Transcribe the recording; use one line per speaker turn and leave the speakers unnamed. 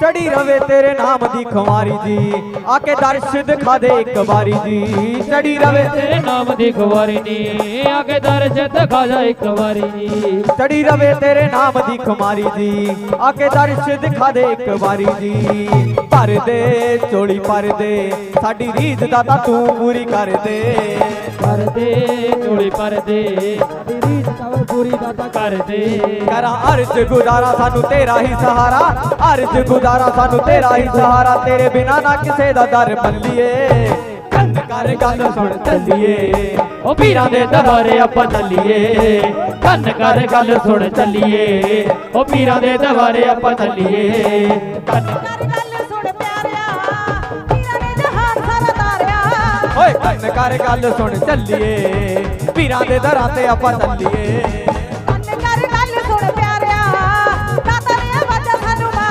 ਚੜੀ ਰਵੇ ਤੇਰੇ ਨਾਮ ਦੀ ਖੁਮਾਰੀ ਜੀ। ਆ ਕੇ ਦਰਸ਼ ਦਿਖਾ ਦੇ ਇੱਕ ਵਾਰੀ ਜੀ। ਚੜੀ ਰਵੇ
ਤੇਰੇ ਨਾਮ ਦੀ ਖਵਾਰੀ ਨੀ ਆ ਕੇ ਦਰਜ ਦਿਖਾ ਜਾ ਇੱਕ ਵਾਰੀ ਨੀ
ਚੜੀ ਰਵੇ ਤੇਰੇ ਨਾਮ ਦੀ ਖੁਮਾਰੀ ਜੀ। ਆ ਕੇ ਦਰਸ਼ ਦਿਖਾ ਦੇ ਇੱਕ ਵਾਰੀ ਜੀ। ਭਰ ਦੇ, ਚੋਲੀ ਭਰ ਦੇ। ਸਾਡੀ ਰੀਤ ਦਾ ਤਾਂ ਤੂੰ ਪੂਰੀ ਕਰ ਦੇ।
ਕਰਦੇ ਚੋਲੀ ਪਰਦੇ ਸਾਡੀ ਰੀਤ ਪੂਰੀ ਦਾਤਾ ਕਰਦੇ
ਕਰਾਂ ਅਰਜ ਗੁਜ਼ਾਰਾ, ਸਾਨੂੰ ਤੇਰਾ ਹੀ ਸਹਾਰਾ। ਅਰਜ ਗੁਜ਼ਾਰਾ, ਸਾਨੂੰ ਤੇਰਾ ਹੀ ਸਹਾਰਾ। ਤੇਰੇ ਬਿਨਾ ਨਾ ਕਿਸੇ ਦਾ ਦਰ ਬੱਲੀਏ ਕੰਨ ਕਰ ਗੱਲ ਸੁਣ, ਚੱਲੀਏ।
ਉਹ ਪੀਰਾਂ ਦੇ ਦਵਾਰੇ ਆਪਾਂ ਚੱਲੀਏ। ਕੰਨ ਕਰ ਗੱਲ ਸੁਣ, ਚੱਲੀਏ। ਉਹ ਪੀਰਾਂ ਦੇ ਦਰਬਾਰੇ ਆਪਾਂ ਚੱਲੀਏ। ਕੰਨ
ਕਰ ਗੱਲ
ਓਏ ਕੰਨ ਕਰ ਗੱਲ ਸੁਣ ਚੱਲੀਏ। ਪੀਰਾਂ ਦੇ ਦਰਾਂ ਤੇ ਆਪਾਂ ਚੱਲੀਏ।